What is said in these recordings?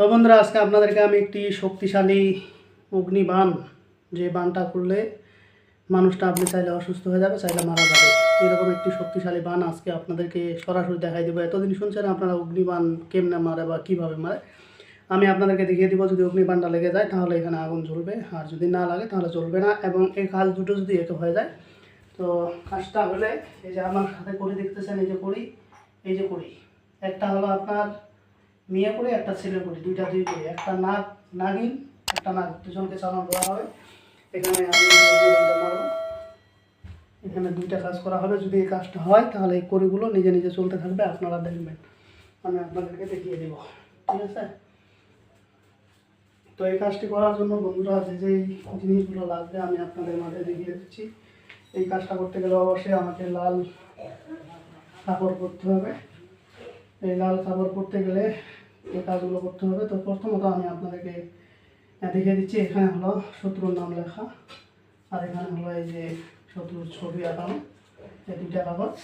তো বন্ধুরা, আজকে আপনাদেরকে আমি একটি শক্তিশালী অগ্নিবাণ যে বানটা করলে মানুষটা আপনি চাইলে অসুস্থ হয়ে যাবে, চাইলে মারা যাবে। এরকম একটি শক্তিশালী বান আজকে আপনাদেরকে সরাসরি দেখাই দেবো। এতদিন শুনছেন আপনারা অগ্নিবাণ কেমনে মারে বা কীভাবে মারে? আমি আপনাদেরকে দেখিয়ে দিব, যদি অগ্নিবাণটা লেগে যায় তাহলে এখানে আগুন জ্বলবে, আর যদি না লাগে তাহলে জ্বলবে না, এবং এই কাজ দুটো যদি একে হয়ে যায়, তো কাজটা হলে এই যে আমার হাতে কড়ি দেখতেছেন, এই যে করি এই যে করি একটা হলো আপনার মেয়ে করে, একটা ছেলে করে, দুইটা দুই করি। একটা নাগ নাগিন, একটা নাগ দুজনকে চালান দেওয়া হবে এখানে আমি এখানে দুইটা কাজ করা হবে যদি এই কাজটা হয়, তাহলে এই কড়িগুলো নিজে নিজে চলতে থাকবে। আপনারা দেখবেন। আমি আপনাদেরকে দেখিয়ে দেবো। ঠিক আছে? তো এই কাজটি করার জন্য বন্ধুরা, যে যে জিনিসগুলো লাগবে, আমি আপনাদের মাঝে দেখিয়ে দিচ্ছি। এই কাজটা করতে গেলে অবশ্যই আমাকে লাল কাপড় করতে হবে। এই লাল কাপড় করতে গেলে এই কাজগুলো করতে হবে। তো প্রথমত আমি আপনাদেরকে দেখিয়ে দিচ্ছি, এখানে হলো শত্রুর নাম লেখা। আর এখানে হলো এই যে শত্রুর ছবি আঁকানো এই দুইটা কাগজ।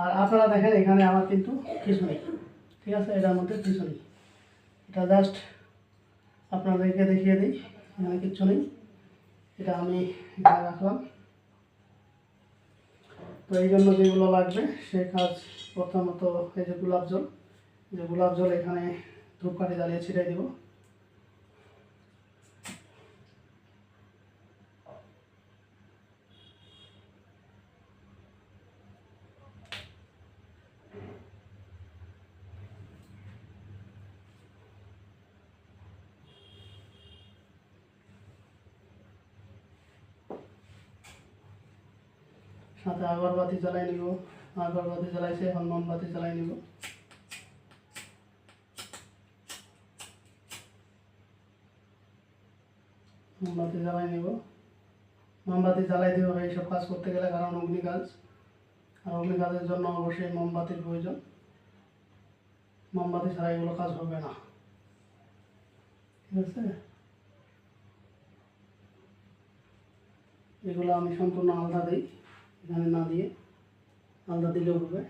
আর আপনারা দেখেন, এখানে আমার কিন্তু কিছু নেই ঠিক আছে? এটার মধ্যে কিছু নেই এটা জাস্ট আপনাদেরকে দেখিয়ে দিই, এখানে কিচ্ছু নেই। এটা আমি এখানে রাখলাম। তো এই জন্য যেগুলো লাগবে, সে কাজ প্রথমত এই যে গোলাপ জল। যে গোলাপ জল এখানে ধূপকাঠি জ্বালিয়ে ছিটাই দিব। সাথে আগরবাতি জ্বালাই নিব। আগরবাতি জ্বালাইছে, এখন মোমবাতি জ্বালাই নিব। মোমবাতি জ্বালাই নিব। মোমবাতি জ্বালাই দিতে হবে এইসব কাজ করতে গেলে কারণ অগ্নি কাজ আর অগ্নি কাজের জন্য অবশ্যই মোমবাতির প্রয়োজন। মোমবাতি ছাড়া এগুলো কাজ হবে না। ঠিক আছে? এগুলো আমি সম্পূর্ণ আলাদা দিই। এখানে না দিয়ে আলাদা দিলেও হবে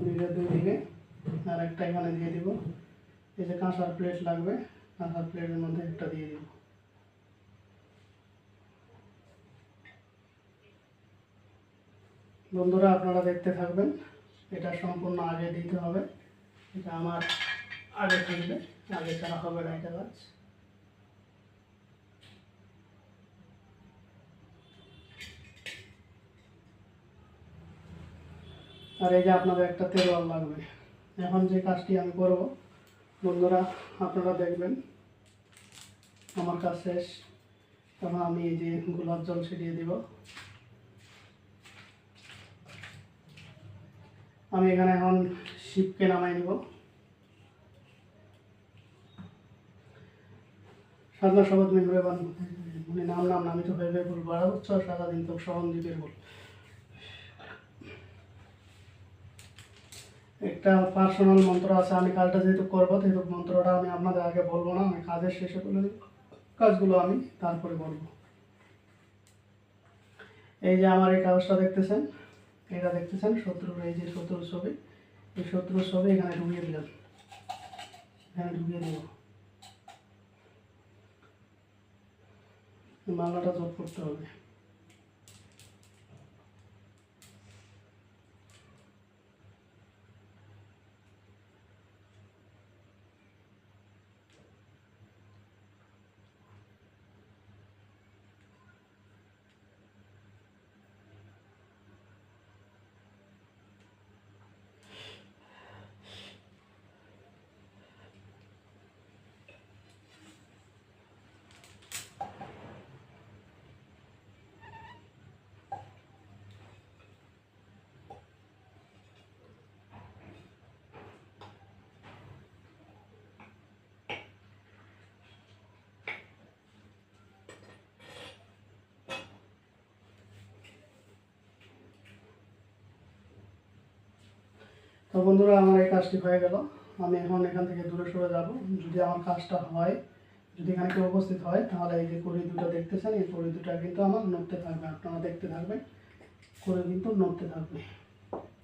দুইটা দুই দিকে আর একটা এখানে দিয়ে দিব। এই যে কাঁসার প্লেট লাগবে, কাঁসার প্লেটের মধ্যে একটা দিয়ে দিব। বন্ধুরা, আপনারা দেখতে থাকবেন, এটা সম্পূর্ণ আগে দিতে হবে। এটা আমার আগে থাকবে, আগে ছাড়া হবে না এটা গাছ আর এই যে আপনাদের একটা তেরোয়াল লাগবে। এখন যে কাজটি আমি করব, বন্ধুরা, আপনারা দেখবেন, আমার কাজ শেষ। তখন আমি এই যে গোলাপ জল ছিটিয়ে দিব। আমি এখানে এখন শিবকে নামাই নিব। সাধনা শপথ মেঘরে বান মানে নাম নাম নামিত হয়ে ভুল বাড়া উচ্চ সারাদিন তো সহনদীপের ভুল। একটা পার্সোনাল মন্ত্র আছে, আমি কাজটা যেহেতু করব সেহেতু মন্ত্রটা আমি আপনাদের আগে বলব না, আমি কাজের শেষে বলে কাজগুলো আমি তারপরে বলব। এই যে আমার এই কাগজটা দেখতেছেন, এটা দেখতেছেন, শত্রুর এই যে শত্রুর ছবি, এই শত্রুর ছবি এখানে ঢুকিয়ে দিলাম। এখানে ঢুকিয়ে দেবো। মালাটা যোগ করতে হবে। তো বন্ধুরা, আমার এই কাজটি হয়ে গেল। আমি এখন এখান থেকে দূরে সরে যাব। যদি আমার কাজটা হয়, যদি এখানে কেউ উপস্থিত হয়, তাহলে এই যে কড়ি দুটো দেখতেছেন, এই কড়ি দুটা কিন্তু আমার নড়তে থাকবে। আপনারা দেখতে থাকবেন করে কিন্তু নড়তে থাকবে।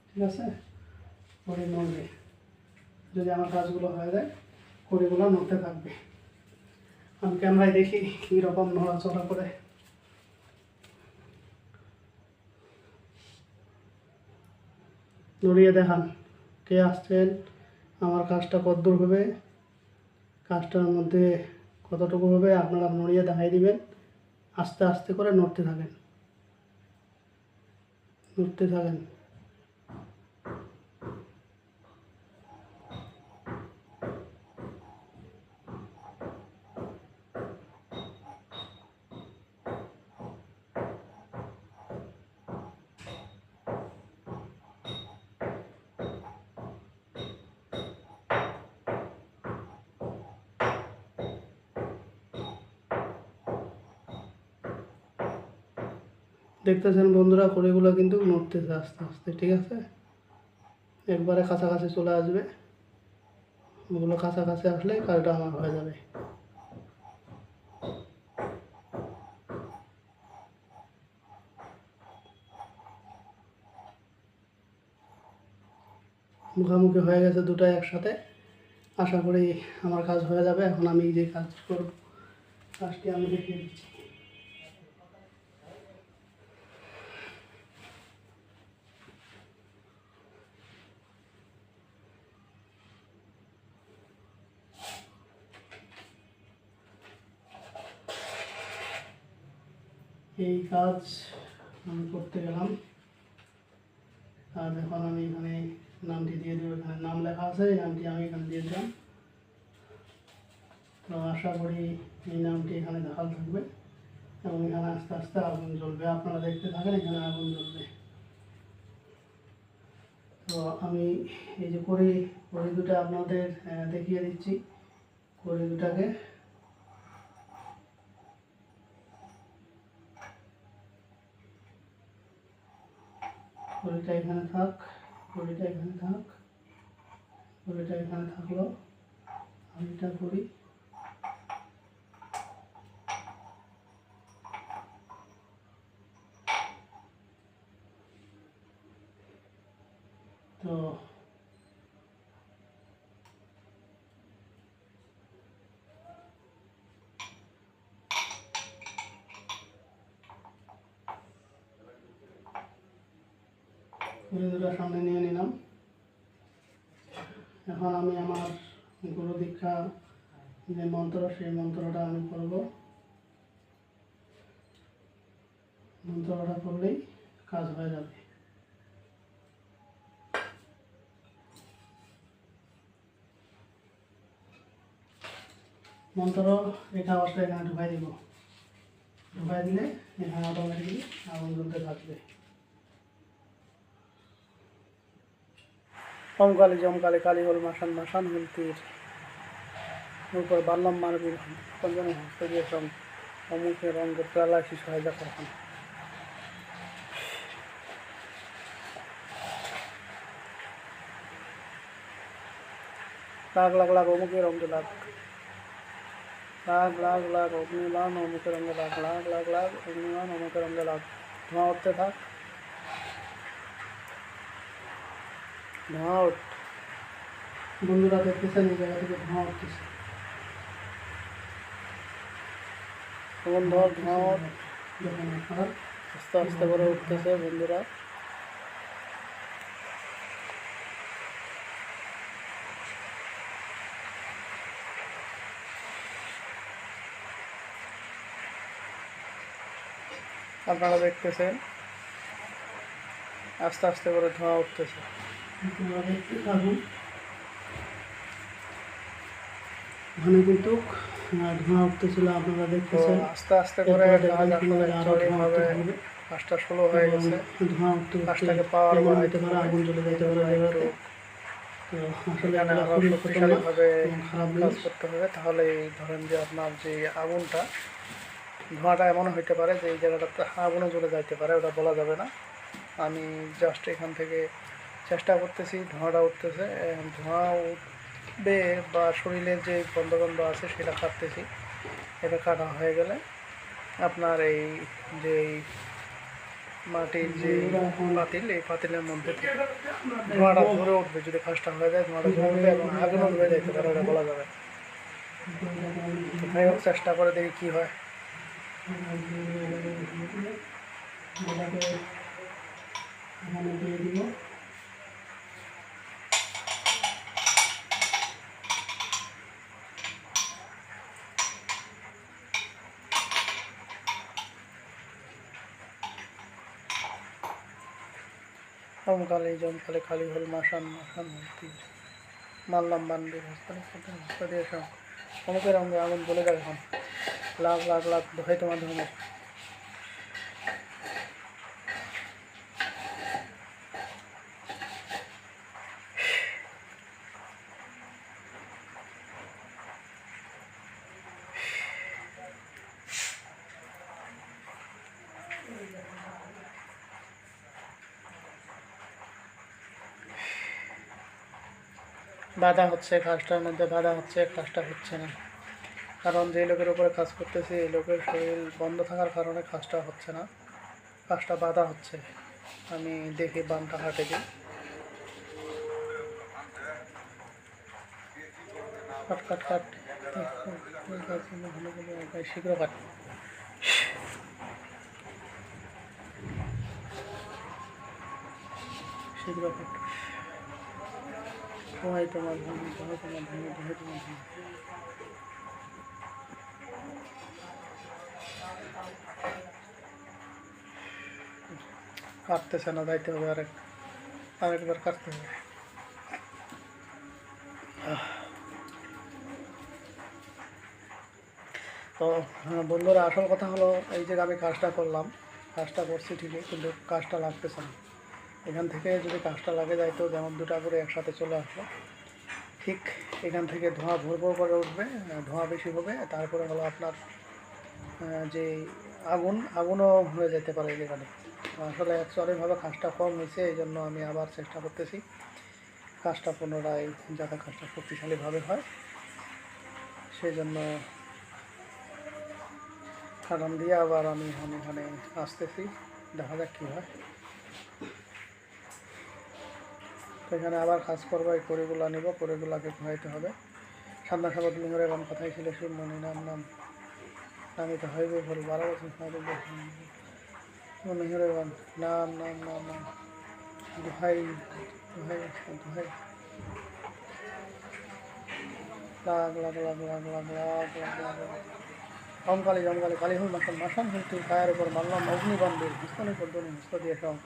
ঠিক আছে? করে নড়বে। যদি আমার কাজগুলো হয়ে যায়, কড়িগুলো নড়তে থাকবে। আমি ক্যামেরায় দেখি কীরকম নড়াচড়া করে। নড়িয়ে দেখান। কে আসছেন? আমার কাজটা কতদূর হবে? কাজটার মধ্যে কতটুকু হবে আপনারা নড়িয়ে দেখাই দিবেন। আস্তে আস্তে করে নড়তে থাকেন। নড়তে থাকেন। দেখতেছেন বন্ধুরা, কড়িগুলো কিন্তু নড়তেছে আস্তে আস্তে, ঠিক আছে? একবারে কাছাকাছি চলে আসবে। ওগুলো কাছাকাছি আসলে কাজটা আমার হয়ে যাবে। মুখামুখি হয়ে গেছে দুটো একসাথে। আশা করি আমার কাজ হয়ে যাবে। এখন আমি যে কাজ করব, কাজটি আমি দেখিয়ে দিচ্ছি। এই কাজ আমি করতে গেলাম। আর এখন আমি এখানে নামটি দিয়ে দেবো। এখানে নাম লেখা আছে, এই নামটি আমি এখানে দিয়ে দিলাম। তো আশা করি এই নামটি এখানে দেখাল থাকবে এবং এখানে আস্তে আস্তে আগুন জ্বলবে। আপনারা দেখতে থাকেন, এখানে আগুন জ্বলবে। তো আমি এই যে কড়ি কড়ি দুটা আপনাদের দেখিয়ে দিচ্ছি। করি দুটাকে কড়িটা এখানে থাক কড়িটা এখানে থাক কড়িটা এখানে থাকল। আমি এটা করি। তো কড়ি দুটো সামনে নিয়ে নিলাম। এখন আমি আমার গুরু দীক্ষা যে মন্ত্র, সেই মন্ত্রটা আমি করব মন্ত্রটা করলেই কাজ হয়ে যাবে। মন্ত্র রেখা অবস্থায় এখানে ঢুকাই দিব। ঢুকাই দিলে এখানে অটোমেটিকলি আগুন জ্বলতে থাকবে। ওম জমকালে জম কালী হল মাসান মাসান হল তীর। উপর বাল্লম মারবীর পঞ্জন হস্ত দিয়ে সম অমুখে রঙ্গ প্রালায় শিশু যা কখন লাগ লাগ লাগ অমুখে রঙ্গে লাগ লাগ লাগ লাগ অগ্নিলান অমুখে রঙ্গে লাগ লাগ লাগ লাগ অগ্নিলান অমুখে রঙ্গে লাগ ধোঁয়া উঠতে থাক। ধোঁয়া উঠ বন্ধুরা দেখতেছেন এই জায়গা থেকে ধোঁয়া উঠতেছে তখন ধর ধোঁয়া উঠ। দেখুন আপনারা আস্তে আস্তে করে উঠতেছে বন্ধুরা। আপনারা দেখতেছেন? আস্তে আস্তে করে ধোঁয়া উঠতেছে। দেখতে থাকুন ওখানে কিন্তু ধোঁয়া উঠতেছিল আপনারা দেখতেছেন আস্তে আস্তে করে ধোঁয়া উঠতে থাকবে। কাজটা ষোলো হয়ে গেছে। ধোঁয়া উঠতে কাজটাকে পাওয়ার হতে পারে আগুন যেতে পারে একটু তো আসলে এখানে এগুলো আরও খুবই শক্তিশালীভাবে খারাপ কাজ করতে হবে। তাহলে এই ধরেন যে আপনার যে আগুনটা ধোঁয়াটা এমন হইতে পারে যে এই জায়গাটাতে আগুনও জ্বলে যাইতে পারে ওটা বলা যাবে না। আমি জাস্ট এখান থেকে চেষ্টা করতেছি, ধোঁয়াটা উঠতেছে ধোঁয়া উঠবে বা শরীরে যে গন্ধ গন্ধ আছে সেটা কাটতেছি। এটা কাটা হয়ে গেলে আপনার এই যে মাটির যে পাতিল, এই পাতিলের মধ্যে ধোঁয়াটা ধরে উঠবে, যদি কাজটা হয়ে যায় ধোঁয়াটা ধরে উঠবে এবং আগুনও ধরে যাইতে পারে ওটা বলা যাবে যাই হোক, চেষ্টা করে দেখি কী হয়। দিয়ে দিব। সমকালে জমকালে খালি হল মাসান মাসান মারলাম বান্ডি হাসপাতাল হাসপাতাল অমুকের অঙ্গে বলে গেল এখন। লাখ লাখ লাখ দোহাই তোমার ধর্মের বাধা হচ্ছে, কাজটার মধ্যে বাধা হচ্ছে, কাজটা হচ্ছে না। কারণ যে লোকের উপরে কাজ করতেছি, এই লোকের শরীর বন্ধ থাকার কারণে কাজটা হচ্ছে না। কাজটা বাধা হচ্ছে। আমি দেখি বানটা হাটে দিই কাট কাট কাট। শীঘ্র কাট। শীঘ্র কাট। দোহাই তোমার ধর্ম দোহাই তোমার ধর্ম দোহাই তোমার ধর্ম কাটতেছে না, যাইতে হবে আরেক, আরেকবার কাটতে হবে। তো বন্ধুরা, আসল কথা হলো, এই যে আমি কাজটা করলাম, কাজটা করছি ঠিকই, কিন্তু কাজটা লাগতেছে না। এখান থেকে যদি কাজটা লাগে যায় তো যেমন দুটা করে একসাথে চলে আসলো ঠিক এখান থেকে ধোঁয়া ভোর করে উঠবে ধোঁয়া বেশি হবে, তারপরে হলো আপনার যে আগুন, আগুনও হয়ে যেতে পারে এখানে। আসলে অ্যাকচুয়ালিভাবে কাজটা কম হয়েছে, এই জন্য আমি আবার চেষ্টা করতেছি কাজটা পুনরায়, যাতে কাজটা শক্তিশালীভাবে হয়। সেই জন্য কারণ দিয়ে আবার আমি এখানে আসতেছি, দেখা যাক কী হয়। তো এখানে আবার কাজ করব এই কড়িগুলো নিব কড়িগুলোকে ঘুরাইতে হবে সান্না সাগর লিঙ্গের এবং কথাই ছিল শিবমণি নাম নাম আমি তো হইবে বল বারো বছর মনিহরে নাম নাম নাম নাম দোহাই দোহাই লাখ লাখ লাখ লাখ লাখ লাখ লাখ লাখ ఓంకాళి ఓంకాళి కలిహు మసం మసం హింసు కాయరూపర మల్లం అగ్ని బంధువులు হস্ত দিয়ে সব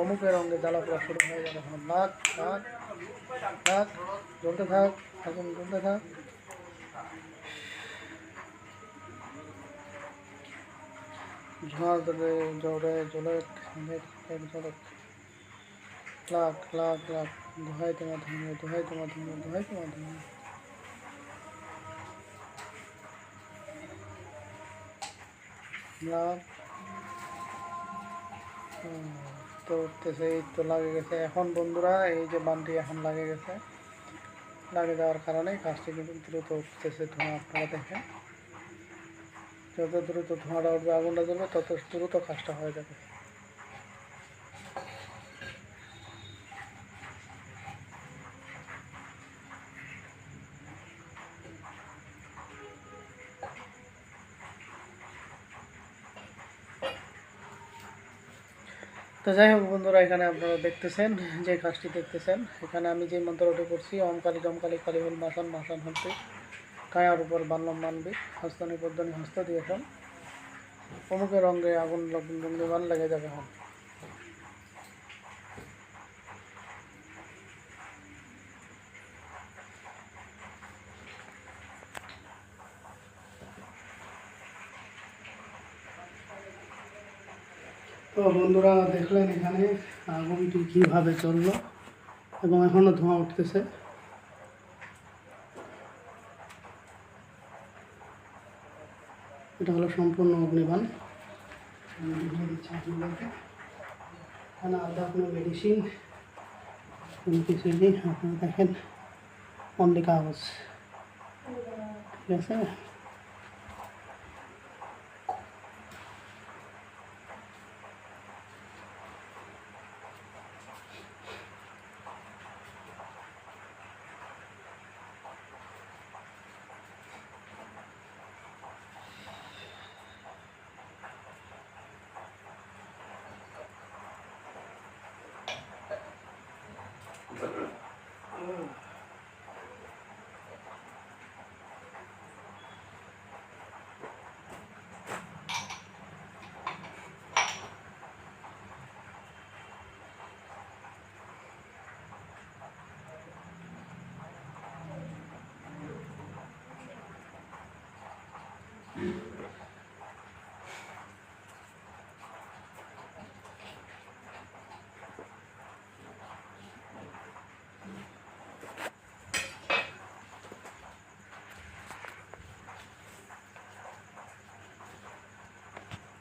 অমুকের অঙ্গে জ্বালা পোড়া শুরু হয়ে গেল। এখন নাক নাক নাক জ্বলতে থাক এখন জ্বলতে থাক। ঝড় ধরে জড়ে জলক এক ঝলক লাখ লাখ লাখ, দোহাই তোমার ধন্য দোহাই তোমার ধন্য দোহাই তোমার ধন্য তো উঠতেছে এই তো লাগে গেছে। এখন বন্ধুরা, এই যে বানটি এখন লাগে গেছে। লাগে যাওয়ার কারণে কাজটি কিন্তু দ্রুত উঠতেছে ধোঁয়া আপনারা দেখেন। যত দ্রুত ধোঁয়াটা উঠবে, আগুনটা জ্বলবে তত দ্রুত কাজটা হয়ে যাবে। তো যাই হোক বন্ধুরা, এখানে আপনারা দেখতেছেন, যে কাজটি দেখতেছেন, এখানে আমি যে মন্ত্রটি করছি, অমকালি জমকালী কালী হল মাসান মাসান হতে কায়ার উপর বানলাম মানবি হস্তনি পদ্মনি হস্ত দিয়েছেন অমুকের রঙে আগুন লঙ্গিমান লেগে যাবে হন তো বন্ধুরা দেখলেন এখানে আগুনটি কীভাবে চলল এবং এখনও ধোঁয়া উঠতেছে। এটা হলো সম্পূর্ণ অগ্নিবান এখানে আলাদা কোনো মেডিসিন কোনো কিছুই নেই। আপনারা দেখেন অনলি কাগজ ঠিক আছে?